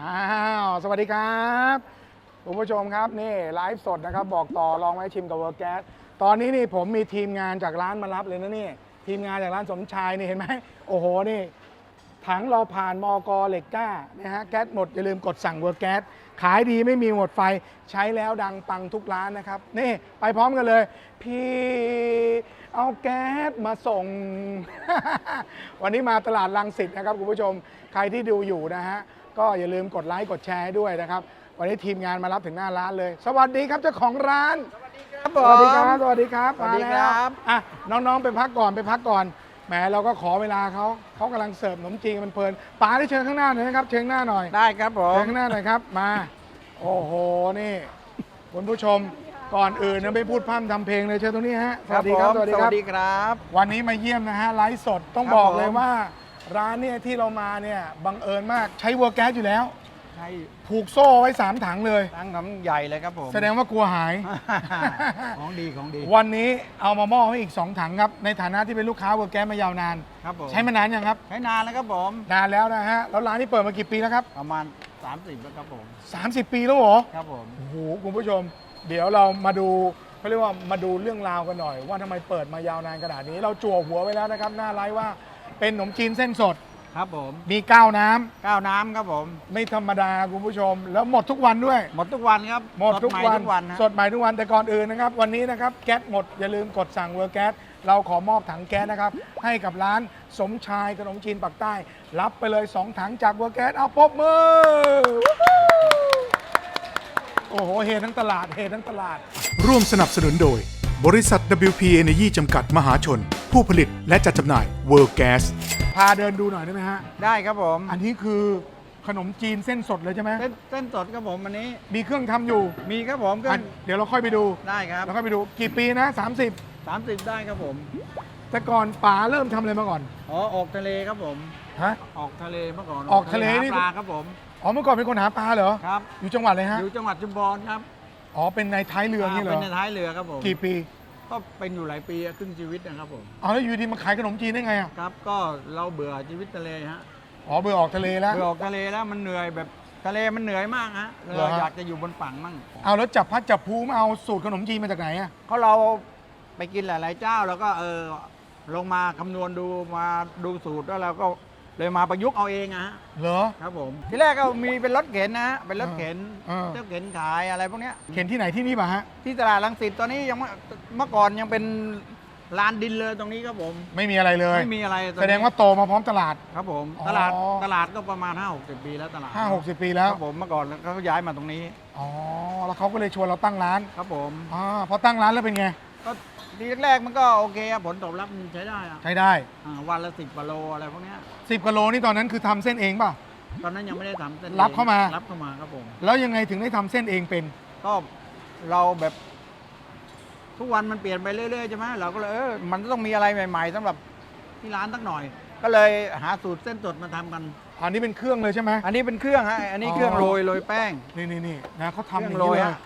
อ้าวสวัสดีครับคุณผู้ชมครับนี่ไลฟ์สดนะครับ บอกต่อลองไว้ชิมกับเวอร์แก๊สตอนนี้นี่ผมมีทีมงานจากร้านมารับเลยนะนี่ ทีมงานจากร้านสมชายนี่เห็นไหมโอ้โหนี่ถังเราผ่านมอกเหล็กกล้านะฮะแก๊สหมด อย่าลืมกดสั่งเวอร์แก๊สขายดีไม่มีหมดไฟใช้แล้วดังปังทุกร้านนะครับ นี่ไปพร้อมกันเลย พี่เอาแก๊สมาส่ง วันนี้มาตลาดลังสิตนะครับคุณผู้ชมใครที่ดูอยู่นะฮะ ก็อย่าลืมกดไลค์กดแชร์ให้ด้วยนะครับ วันนี้ทีมงานมารับถึงหน้าร้านเลย สวัสดีครับเจ้าของร้าน ครับสวัสดีครับ สวัสดีครับสวัสดีมาคแล้วรับอะน้องๆไปพักก่อนไปพักก่อน แหมเราก็ขอเวลาเขาเขากำลังเสิร์ฟขนมจีนมันเพลินป๋าได้เชิญข้างหน้าหน่อยนะครับเชิญหน้าหน่อย ได้ครับผเชิม ญข้างหน้าหน่อยครับ มา โอ้โห นี่คุณผู้ชม ก่อนอื่นนะไม่พูดพร่ำทำเพลงเลยเชิญตรงนี้ฮะ สวัสดีครับผมสวัสดีสควัรับสดีครับ วันนี้มาเยี่ยมนะฮะ ไลฟ์สด ต้องครับบอกเลยผม ว่า ร้านเนี่ยที่เรามาเนี่ยบังเอิญมากใช้เวอร์แก๊สอยู่แล้ว ใช่ผูกโซ่ไว้สามถังเลย ตั้งคำใหญ่เลยครับผมแสดงว่ากลัวหาย ของดีของดี วันนี้เอามามอบให้อีก 2 ถังครับ ในฐานะที่เป็นลูกค้าเวอร์แก๊สมายาวนาน ครับผม ใช้มานานยังครับ ใช้นานแล้วครับผม นานแล้วนะฮะ แล้วร้านนี้เปิดมากี่ปีแล้วครับ ประมาณ 30แล้วครับผม 30 ปีแล้วเหรอ ครับผม โอ้โหคุณผู้ชม เดี๋ยวเรามาดูเขาเรียกว่ามาดูเรื่องราวกันหน่อย ว่าทำไมเปิดมายาวนานขนาดนี้ เราจั่วหัวไว้แล้วนะครับหน้าไลฟ์ว่า เป็นขนมจีนเส้นสด ครับผมมีก้าวน้ำก้าวน้ำครับผม ไม่ธรรมดาคุณผู้ชม แล้วหมดทุกวันด้วย หมดทุกวันครับหมดทุกสใวันทุกวันฮะ สดใหม่ทุกวันแต่ก่อนอื่นนะครับ วันนี้นะครับแก๊สหมดอย่าลืมกดสั่งเวอร์แก๊สเราขอมอบถังแก๊สนะครับ ให้กับร้านสมชายขนมจีนปักใต้ รับไปเลย 2 ถังจากเวอร์แก๊สเอาปรบมือ โอ้โหเฮทั้งตลาดเฮทั้งตลาด ร่วมสนับสนุนโดย บริษัท WP Energy จำกัดมหาชน ผู้ผลิตและจัดจำหน่าย World Gas พาเดินดูหน่อยได้ไหมฮะ ได้ครับผมอันนี้คือขนมจีนเส้นสดเลยใช่ไหม เส้นเส้นสดครับผมอันนี้ มีเครื่องทำอยู่มีครับผมก็อะเดี๋ยวเราค่อยไปดู ได้ครับเราค่อยไปดู กี่ปีนะ 30 30ได้ครับผมแต่ก่อนป๋าเริ่มทำอะไรมาก่อน อ๋อออกทะเลครับผม ฮะ ออกทะเลเมื่อก่อนออกทะเลนี่ หาปลาครับผมอ๋อ เมื่อก่อนเป็นคนหาปลาเหรอ ครับอยู่จังหวัดอะไรฮะ อยู่จังหวัดชุมพรครับอ๋อ เป็นในท้ายเรือนี่เหรเป็อนในท้ายเรือครับผมกี่ปี ก็เป็นอยู่หลายปีอะครึ่งชีวิตนะครับผมอ๋อแล้วอยู่ดีมาขายขนมจีนได้ไงอะครับก็เราเบื่อชีวิตทะเลฮะอ๋อเบื่อออกทะเลแล้ว เบื่อออกทะเลแล้วมันเหนื่อยแบบทะเลมันเหนื่อยมากฮะเลเหรอยฮะ อยากจะอยู่บนฝั่งมั่งเอาแล้วจับพัดจับภูมาเอาสูตรขนมจีนมาจากไหนอะเพราะเราไปกินหลาย ๆ เจ้าแล้วก็เออลงมาคำนวณดูมาดูสูตรแล้วเราก็ เลยมาประยุกต์เอาเองอะฮะเหรอ ครับผมที่แรกก็มีเป็นรถเข็นนะฮะเป็นรถเข็นเออรถเข็นขายอะไรพวกเนี้ย เข็นที่ไหนที่นี่ป่ะฮะ ที่ตลาดลังสิตตอนนี้ยังไม่เมื่อก่อนยังเป็นลานดินเลยตรงนี้ครับผมไม่มีอะไรเลย ไม่มีอะไรตอนนี้แสดงว่าโตมาพร้อมตลาด ครับผมอ๋อ ตลาดตลาดก็ประมาณ5 60ปีแล้วตลาด5 60 ปีแล้วครับผมเมื่อก่อนเขาย้ายมาตรงนี้ อ๋อแล้วเขาก็เลยชวนเราตั้งร้านครับผมอ๋อพอตั้งร้านแล้วเป็นไง ก็ ทีแรกๆมันก็โอเคครับผลตอบรับมันใช้ได้อะใช้ได้ อ่าวันละสิบกิโลอะไรพวกเนี้ย10กิโลนี่ตอนนั้นคือทำเส้นเองป่ะ ตอนนั้นยังไม่ได้ทำเส้นรับเข้ามา รับเข้ามาครับผม แล้วยังไงถึงได้ทำเส้นเองเป็น ก็เราแบบ ทุกวันมันเปลี่ยนไปเรื่อยๆใช่ไหมเราก็เลยเออมันต้องมีอะไรใหม่ ๆสำหรับที่ร้านสักหน่อย ก็เลยหาสูตรเส้นสดมาทำกัน อันนี้เป็นเครื่องเลยใช่ไหม อันนี้เป็นเครื่องฮะอันนี้เครื่องอ๋อโรยโรยแป้งนี่นี่นี่นะเขาเคทำอรื่ย่างโรนี้ยเลยฮะ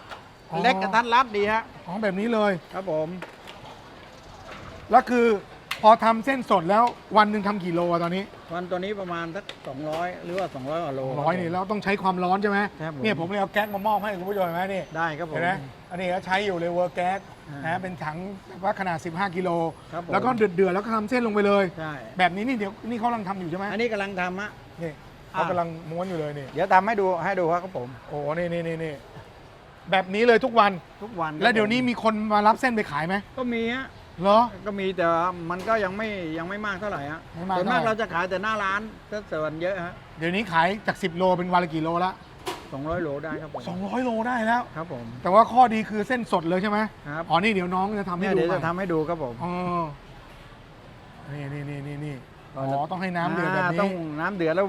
อ๋อ เล็กกระทัดรัดดีฮะ ของแบบนี้เลย ครับผม แล้วคือพอทำเส้นสดแล้ววันหนึ่งทำกี่โลอะตอนนี้วันตัวนี้ประมาณสัก200 หรือว่า 200กว่าโลร้อยนี่แล้วต้องใช้ความร้อนใช่ไหมครับผมเนี่ยผมเลยเอาแก๊สมามอบให้คุณผู้ชมเห็นไหมนี่ได้ครับผม เห็นไหมอันนี้ก็ใช้อยู่เลยเวอร์แก๊สอ่านนะเป็นถังแบบว่าขนาด 15 กิโล ครับผม แล้วก็เดือดๆแล้วก็ทำเส้นลงไปเลย ใช่ แบบนี้นี่เดี๋ยวนี่เขากำลังทำอยู่ใช่ไหมอันนี้กำลังทำฮะ นี่เขาอ่ากำลังม้วนอยู่เลยนี่ เดี๋ยวทำให้ดูให้ดูครับผม โอ้โหนี่นี่นี่นี่แบบนี้เลยทุกวัน ทุกวันครับแล้วเดี๋ยวนี้ผมมีคนมารับเส้นไปขายไหมก็มีฮะ เหรอ ก็มีแต่ว่ามันก็ยังไม่ยังไม่มากเท่าไหร่ฮะไม่มากส่วนมากเท่าไหร่ เราจะขายแต่หน้าร้านถ้าส่วนเยอะฮะเดี๋ยวนี้ขายจาก 10 โลเป็นวันละกี่โลละ200โลได้ครับผม200 โลได้แล้ว ครับผม แต่ว่าข้อดีคือเส้นสดเลยใช่ไหมครับ อ๋อ นี่เดี๋ยวน้องจะทำให้เนี่ยดูเดี๋ยวใหจะม่ทำให้ดูครับผมอ๋อนี่นี่นี่นี่นี่อ๋อ๋ออต้องให้น้ำเดือดแบบานี้ต้องน้ำเดือดแล้ว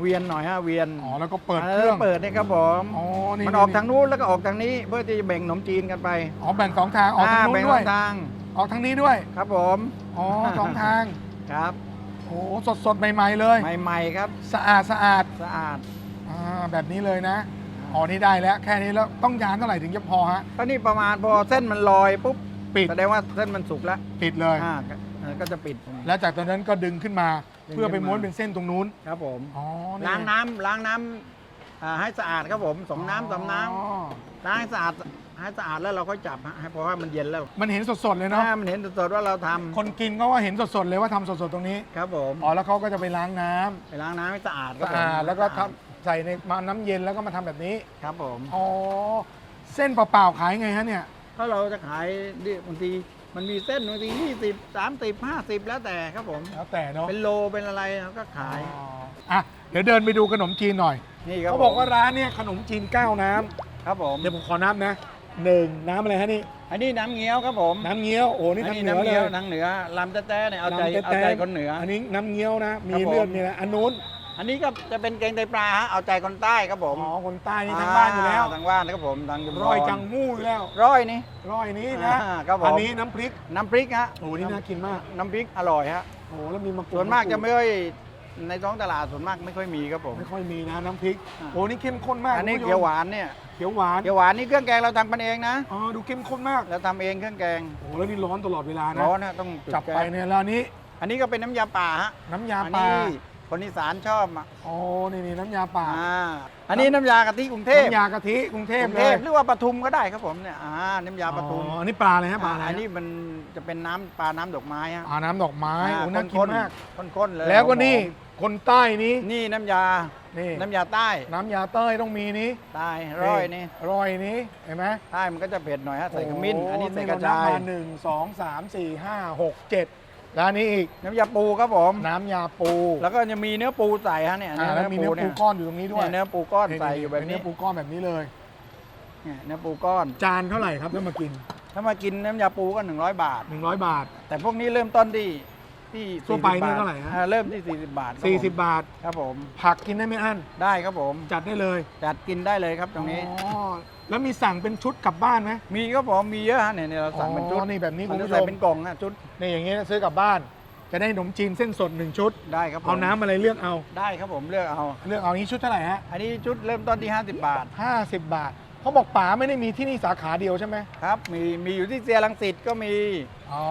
เวียนหน่อยฮะเวียนอ๋อ แล้วก็เปิดเครื่องเปิดนี่ครับผมอ๋อ นี่มันออกทางนู้นแล้วก็ออกทางนี้เพื่อที่จะแบ่งขนมจีนกันไปอ๋อ แบ่งสองทาง ออกทางนู้แบ่นงด้วยสองทาง ออกทางนี้ด้วย ครับผม อ๋อ สองทาง ครับ โอ้สดสดๆใหม่ ๆ เลย ใหม่ๆครับ สะอาดสะอาด สะอาด อ่า แบบนี้เลยนะ อ๋อ นี่ได้แล้ว แค่นี้แล้ว ต้องยานเท่าไหร่ถึงจะพอฮะ ก็นี่ประมาณพอเส้นมันลอยปุ๊บ ปิด แสดงว่าเส้นมันสุกแล้ว ปิดเลย อ่า ก็เออก็จะปิด แล้วจากตอนนั้นก็ดึงขึ้นมาดึงเพื่อไปขึ้นมาม้วนเป็นเส้นตรงนู้น ครับผม อ๋อ ล้างน้ำล้างน้ำอ่าให้สะอาดครับผมสองน้ำสามน้อ๋อำล้างให้สะอาด ให้สะอาดแล้วเราก็จับฮะให้เพราะว่ามันเย็นแล้วมันเห็นสดๆเลยเนาะถ้ามันเห็นสดๆว่าเราทำคนกินเขาก็เห็นสดๆเลยว่าทำสดๆตรงนี้ครับผมอ๋อแล้วเขาก็จะไปล้างน้ำไปล้างน้ำให้สะอาดครับสะผมอาดแล้วก็ทำใส่ในมาน้ำเย็นแล้วก็มาทำแบบนี้ครับผม อ๋อเส้นเปล่าๆขายไงฮะเนี่ย ถ้าเราจะขายดิบางทีมันมีเส้นบางทียี่สิบสามสิบห้าสิบแล้วแต่ครับผม แล้วแต่เนาะเป็นโลเป็นอะไรเราก็ขาย อ๋ออะเดี๋ยวเดินไปดูขนมจีนหน่อยนี่ครับเขาบอกว่าผมร้านเนี่ยขนมจีนเก้าน้ำครับผม เดี๋ยวผมขอนับนะ หนึ่งน้ำอะไรฮะนี่ อันนี้น้ำเงี้ยวครับผมน้ำเงี้ยวโอ้นี่อัทางนี้เหนือน้ำเลเงี้ยวยทางเหนือลำแต้ๆเนี่ยเอาใจน้ำเอาแต๊ะใจคนเหนือ อันนี้น้ำเงี้ยวนะ มีครับผม เลือดมีอะไรอันนู้นอันนี้ก็จะเป็นเกงไตปลาฮะเอาใจคนใต้ครับผมอ๋อคนใต้นี่ทางบ้านอยู่แล้วทางบ้านนะครับผมทางชุมพร้อยจังหู้อยู่แล้วร้อยนี่ร้อยนี้นะอ่าครับผมอันนี้น้ำพริกน้ำพริกฮะโอ้นี่น่ากินมากน้ำพริกอร่อยฮะโอ้แล้วมีมะกรูดส่วนมากจะไม่ค่อย ในท้องตลาดส่วนมากไม่ค่อยมีครับผม ไม่ค่อยมีนะน้ำพริกอ่า โอ้นี่เข้มข้นมากอันนี้คุณผู้ชมเขียวหวานเนี่ยเขียวหวานเขียวหวานนี่เครื่องแกงเราทำกันเองนะอ๋อดูเข้มข้นมากเราทำเองเครื่องแกงโอ้แล้วนี่ร้อนตลอดเวลานะร้อนนะต้องจุดจับแก๊สไปเนี่ยแล้วอันนี้อันนี้ก็เป็นน้ำยาป่าฮะน้ำยาอันปลานี้คนอีสานชอบอะโอ้นี่นี่น้ำยาป่าอ่า อันนี้น้ำยากะทิกรุงเทพน้ำยากะทิกรุงเทพกรุงเลเทยพหรือว่าปทุมก็ได้ครับผมเนี่ยอ่าน้ำยาปทุมอ๋ออันนี้ปลาอะไรฮะปลาอะไรอันฮะนี้มันจะเป็นน้ำปลาน้ำดอกไม้ฮะอ่าน้ำดอกไม้อ่าโอ้น่ากินมาก ข้นๆเลยแล้วก็หอมๆนี่คนใต้นี้นี่น้ำยา นี่น้ำยาใต้น้ำยาเต้ยต้องมีนี้ใต้ร้อยนี่ร้อยนี้เห็นไหมใต้มันก็จะเผ็ดหน่อยฮะใส่ขมิ้นโอันนี้ใส่กระเนับชายมาหนึ่งสองสามสี่ห้าหกเจ็ด แล้วอันนี้อีกน้ำยาปูครับผม น้ำยาปูแล้วก็จะมีเนื้อปูใส่ฮะเนี่ยอ่าแล้วมีเนื้อปูเนี่ยก้อนอยู่ตรงนี้ด้วยเนี่ยเนื้อปูก้อนใส่อยู่แบบเป็นี้เนื้อปูก้อนแบบนี้เลยเนี่ยเนื้อปูก้อน จานเท่าไหร่ครับถ้ามากิน ถ้ามากินน้ำยาปูก็100 บาท 100 บาท แต่พวกนี้เริ่มต้นที่ ที่ทั่วไป40นี่บาทเท่าไหร่ฮะ อ่เริ่มที่ 40 บาทครับผม40บาท ครับผมผักกินได้ไม่อั้น ได้ครับผมจัดได้เลยจัดกินได้เลยครับตรงนี้ อ๋อแล้วมีสั่งเป็นชุดกลับบ้านไหมมีครับผมมีเยอะฮะเนี่ยเนี่ยเราสั่งเป็นชุดอ๋อนี่แบบนี้มัคุณจะผู้ชใส่มเป็นกล่องอะชุดนี่อย่างนี้ซื้อกลับบ้าน จะได้ขนมจีนเส้นสดหนึ่งชุด ได้ครับผมเอาน้ำอะไรเลือกเอา ได้ครับผมเลือกเอา เลือกเอานี้ชุดเท่าไหร่ฮะอันนี้ชุดเริ่มต้นที่ 50 บาท50 บาทเขาบอกป๋าไม่ได้มีที่นี่สาขาเดียวใช่ไหมครับมีมีอยู่ที่เซียรังสิตก็มีอ๋อ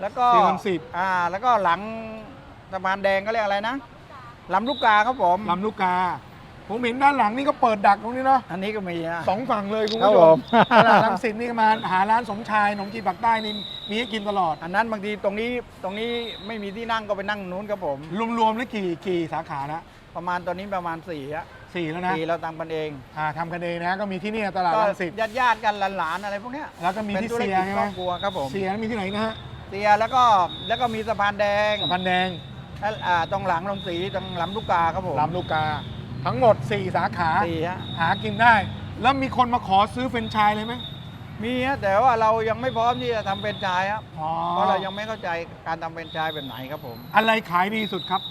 แล้วก็เซียรังสิตอ่า แล้วก็หลังสะพานแดงก็เรียกอะไรนะลำลูกกาครับผม ลำลูกกา ผมเห็นด้านหลังนี่ก็เปิดดักตรงนี้เนาะอันนี้ก็มีฮะสองฝั่งเลยคุณครับผู้ชผมมตลาดรังสิตนี่มาหาร้านสมชายขนมจีนปากใต้นี่มีให้กินตลอด อันนั้นบางทีตรงนี้ตรงนี้ไม่มีที่นั่งก็ไปนั่งนู้นครับผม รวมๆแล้วกี่กี่สาขานะประมาณตอนนี้ประมาณ4ี่ฮะสี่แล้วนะสี่เราทำกันเองอ่าทำกันเองนะก็มีที่นี่ตลาดก็รังสิตญาติญาติๆกันหลานๆอะไรพวกเนี้ยแล้วก็มีเป็นที่ธุรเซียกิจใช่คไหรมอบครัวครับผมเซียมีที่ไหนนะฮะ เซียแล้วก็แล้วก็มีสะพานแดงสะพานแดงและอ่าตรงหลังลงสีตรงลำลูกกาครับผมลำลูกกา ทั้งหมด 4 สาขา สี่ฮะหากินได้ แล้วมีคนมาขอซื้อเฟรนไชส์เลยไหมมีฮะแต่ว่าเรายังไม่พร้อมที่จะทำเป็นไชายครับอ๋อเพราะเรายังไม่เข้าใจการทำเป็นไชายแบบไหนครับผม อะไรขายดีสุดครับ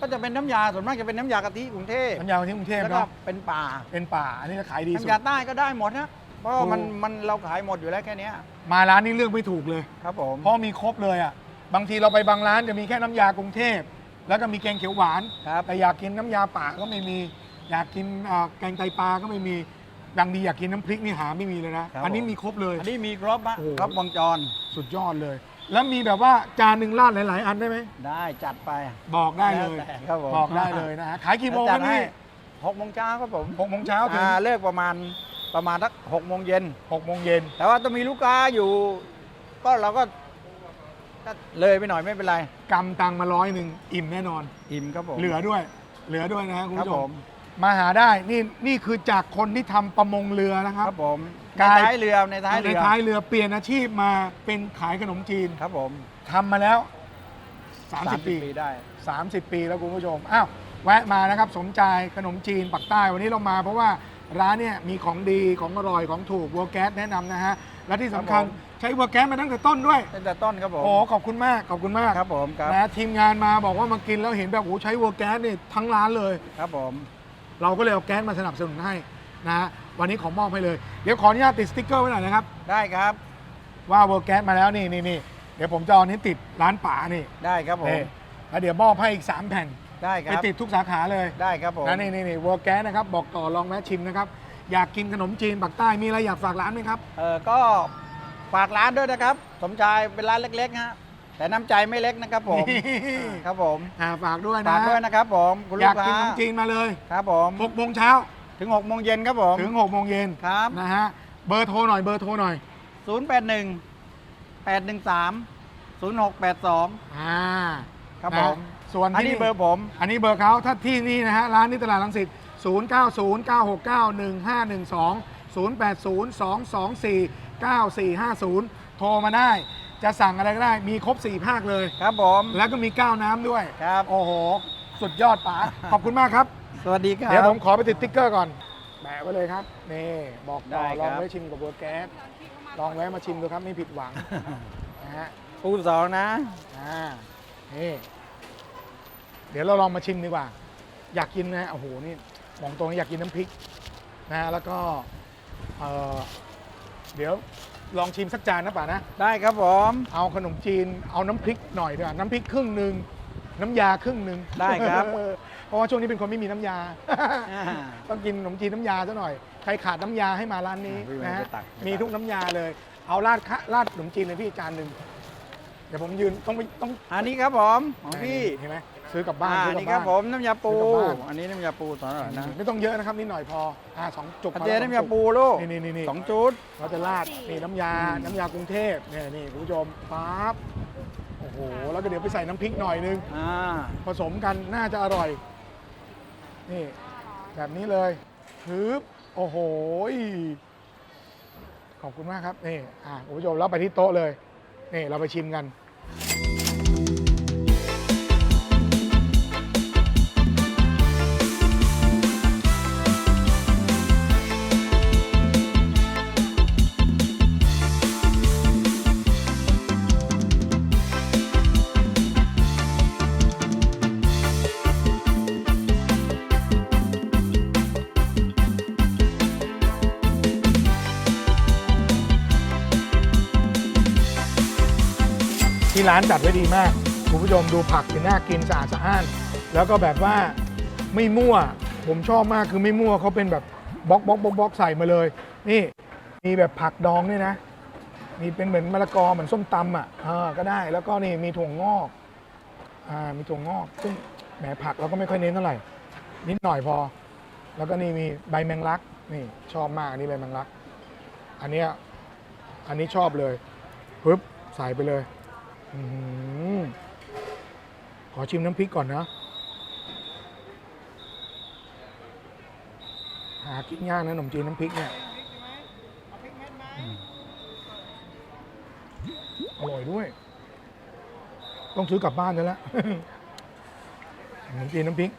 ก็จะเป็นน้ำยาส่วนมากจะเป็นน้ำยากะทิกรุงเทพน้ำยาที่กรุงเทพแล้วก็เนาะเป็นป่าเป็นป่าอันนี้จะขายดีสุดน้ำยาใต้ก็ได้หมดนะ เพราะว่ามันถูกมันเราขายหมดอยู่แล้วแค่เนี้ยมาร้านนี้เลือกไม่ถูกเลย ครับผมเพราะมีครบเลยอะ บางทีเราไปบางร้านจะมีแค่น้ำยากรุงเทพ แล้วก็มีแกงเขียวหวาน ครับ แต่อยากกินน้ำยาป่าก็ไม่มี อยากกินอ่าแกงไตปลาก็ไม่มีดังดีอยากกินน้ำพริกนี่หาไม่มีเลยนะ ครับอันนี้ผม มีครบเลย อันนี้มีครบฮะโอ้โห ครบวงจรสุดยอดเลย แล้วมีแบบว่าจานหนึ่งราดหลาย ๆ อันได้ไหม ได้จัดไป บอกได้เลย แล้วแต่ครับผม บอกได้เลยนะฮะ ขายกี่โมงคจัรัดบให้พี่หกโมงเช้าครับผมหกโมงเช้าถึง อ่าเลิกประมาณ ประมาณสักหกโมงเย็นหกโมงเย็นแต่ว่าต้องมีลูกค้าอยู่ ก็เราก็ก็เลยไปหน่อยไม่เป็นไร กำตังมาร้อยหนึ่งอิ่มแน่นอน อิ่มครับผม เหลือด้วย เหลือด้วยนะฮะคุณครับผู้ชผม ม มาหาได้นี่นี่คือจากคนที่ทำประมงเรือนะคครับ รับผมในกาย ท้ายเรือในท้ายในเรือท้ายเรือเปลี่ยนอาชีพมาเป็นขายขนมจีนครับผมทำมาแล้ว 30 ปี ได้ 30 ปีแล้วคุณผู้ชม อ้าว แวะมานะครับ สมใจขนมจีนปักใต้ วันนี้เรามาเพราะว่า ร้านเนี่ยมีของดีของอร่อยของถูกวัวแก๊สแนะนำนะฮะ และที่สำคัญครับผม ใช้วัวแก๊สมาตั้งแต่ต้นด้วย ตั้งแต่ต้นครับผมโอ้ขอบคุณมากขอบคุณมากครับผมครับนะทีมงานมาบอกว่ามากินแล้วเห็นแบบโอ้ใช้วัวแก๊สนี่ทั้งร้านเลย ครับผม เราก็เลยเอาแก๊สมาสนับสนุนให้นะฮะวันนี้ขอมอบให้เลย เดี๋ยวขออนุญาตติดสติ๊กเกอร์ไว้หน่อยนะครับ ได้ครับว่าวัวแก๊สมาแล้วนี่นี่นี่เดี๋ยวผมจะเอาอันนี้ติดร้านป๋านี่ได้ครับผมนี่แล้วเดี๋ยวมอบให้อีก 3 แผ่น ได้คไปรับติดทุกสาขาเลยได้ครับผม นะนี่นี่นี่วัวแก๊สนะครับ บอกต่อลองแวะชิมนะครับ อยากกินขนมจีนปักใต้มีอะไรอยากฝากร้านไหมครับ เออก็ฝากร้านด้วยนะครับ สมชายเป็นร้านเล็กๆฮะแต่น้ำใจไม่เล็กนะครับผมนี่ อ่าครับผมอ่าฝากด้วยนะฝากด้วยนะครับผม คุณอลูยากกกินค้าขนมจีนมาเลยครับผม6โมงเช้าถึง6โมงเย็นครับผมถึง6โมงเย็นครับ นะฮะเบอร์โทรหน่อยเบอร์โทรหน่อย081 813 0682 อ่าครับนะผม ส่วนอันที่นี้เบอร์ผม อันนี้เบอร์เขาถ้าที่นี่นะฮะ ร้านนี้ตลาดลังสิต0 9 0 9 6 9 1 5 1 2 0 8 0 2 2 4 9 4 5 0 โทรมาได้ จะสั่งอะไรก็ได้มีครบ 4 ภาคเลย ครับผม แล้วก็มีก้าวน้ำด้วย ครับ โอ้โห สุดยอดป๋า ขอบคุณมากครับ สวัสดีครับ เดี๋ยวผมขอไปติดติ๊กเกอร์ก่อน แปะไว้เลยครับ นี่ บอกต่อได้ลครัองบ ไว้ชิมกับเบอร์แก๊สลองแวะมาชิมดูครับไม่ผิดหวังนะฮะปูสองนะ อ่า นี่ เดี๋ยวเราลองมาชิมดีกว่า อยากกินนะโอ้โหนี่บอกตรงอยากกินน้ำพริกนะแล้วก็เออเดี๋ยวลองชิมสักจานนะป่านะ ได้ครับผมเอาขนมจีนเอาน้ำพริกหน่อยดีกว่าน้ำพริกครึ่งหนึ่งน้ำยาครึ่งหนึ่งได้ครับ เพราะว่าช่วงนี้เป็นคนไม่มีน้ำยาอ่าต้องกินขนมจีนน้ำยาซะหน่อย ใครขาดน้ำยาให้มาร้านนี้อ่าพี่นะฮะไปตักไปตักมีทุกน้ำยาเลย เอาราดข้าราดขนมจีนเลยพี่จานหนึ่งเดี๋ยวผมยืนต้องไปต้องอันนี้ครับผมของพี่เห็นไหมซื้อกลับบ้านอ่าซื้อกลันี่บครับบ้านผมน้ำยาปู ซื้อกลับบ้าน อันนี้น้ำยาปูสอนหน่อยนะไม่ต้องเยอะนะครับนิดหน่อยพออ่าสองจุกอันพอเจแล้วน้ำยาสองจุกปูลูกนี่นี่นี่นี่สองชุด เราจะราดนี่น้ำยา น้ำยากรุงเทพเนี่ยนี่คุณผู้ชมปั๊บโอ้โหแล้วก็เดี๋ยวไปใส่น้ำพริกหน่อยนึง อ่า ผสมกันน่าจะอร่อย นี่ แบบนี้เลยฮึบโอ้โหยขอบคุณมากครับนี่อะคุณผู้ชมเราไปที่โต๊ะเลย นี่เราไปชิมกัน Bye. ที่ร้านจัดไว้ดีมากคุณผู้ชมดูผักเป็นน่ากินสะอาดสะอ้าน แล้วก็แบบว่าไม่มั่ว ผมชอบมากคือไม่มั่วเขาเป็นแบบบล็อกบล็อกบล็อกบล็อกใส่มาเลย นี่มีแบบผักดองด้วยนะมีเป็นเหมือนมะละกอเหมือนส้มตำอะเออก็ได้แล้วก็นี่มีถั่วงอกอ่ามีถั่วงอกซึ่งแหมผักเราก็ไม่ค่อยเน้นเท่าไหร่นิดหน่อยพอ แล้วก็นี่มีใบแมงลักนี่ชอบมากอันนี้ใบแมงลัก อันเนี้ยอันนี้ชอบเลยปึ๊บใส่ไปเลย ขอชิมน้ำพริกก่อนนะ หากินยากนะขนมจีนน้ำพริกเนี่ยอร่อยด้วย ต้องซื้อกลับบ้านแล้วละขนมจีนน้ำพริก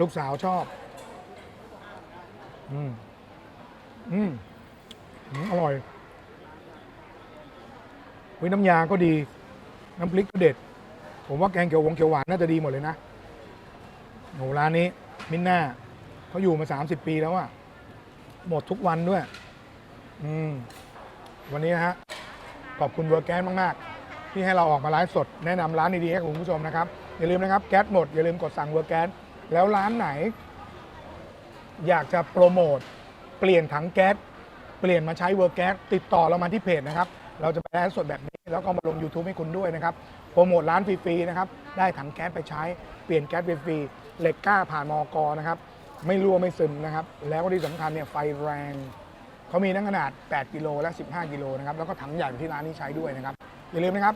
ลูกสาวชอบ อืม อืม อร่อย วิน้ำยาก็ดี น้ำพริกก็เด็ด ผมว่าแกงเขียวหวงเขียวหวานน่าจะดีหมดเลยนะโหร้านนี้มินน่าเขาอยู่มา 30 ปีแล้วอะหมดทุกวันด้วย อืม วันนี้นะฮะ ขอบคุณเวอร์แก๊สมาก ๆ ที่ให้เราออกมาไลฟ์สด แนะนำร้านดีๆให้คุณผู้ชมนะครับ อย่าลืมนะครับ แก๊สหมด อย่าลืมกดสั่งเวอร์แก๊สแล้วร้านไหน อยากจะโปรโมท เปลี่ยนถังแก๊ส เปลี่ยนมาใช้เวอร์แก๊สติดต่อเรามาที่เพจนะครับ เราจะไปไลฟ์สดแบบ แล้วก็มาลง YouTube ให้คุณด้วยนะครับโปรโมทร้านฟรีๆนะครับได้ถังแก๊สไปใช้เปลี่ยนแก๊สฟรีๆเหล็กกล้าผ่านมอกนะครับไม่รั่วไม่ซึมนะครับแล้วก็ที่สำคัญเนี่ยไฟแรงเขามีทั้งขนาด 8 กิโลและ 15 กิโลนะครับแล้วก็ถังใหญ่ที่ร้านนี้ใช้ด้วยนะครับอย่าลืมนะครับ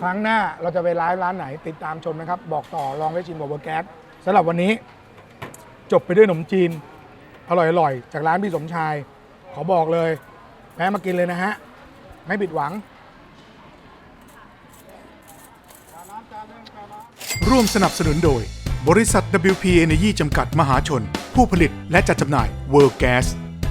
ครั้งหน้าเราจะไปไลฟ์ร้านไหนติดตามชมนะครับ บอกต่อลองไว้ชิมกับเวอร์แก๊สสำหรับวันนี้ จบไปด้วยขนมจีน อร่อยๆ จากร้านพี่สมชาย ขอบอกเลยแม่มากินเลยนะฮะ ไม่ผิดหวัง ร่วมสนับสนุนโดย บริษัท WP Energy จำกัดมหาชน ผู้ผลิตและจัดจำหน่าย World Gas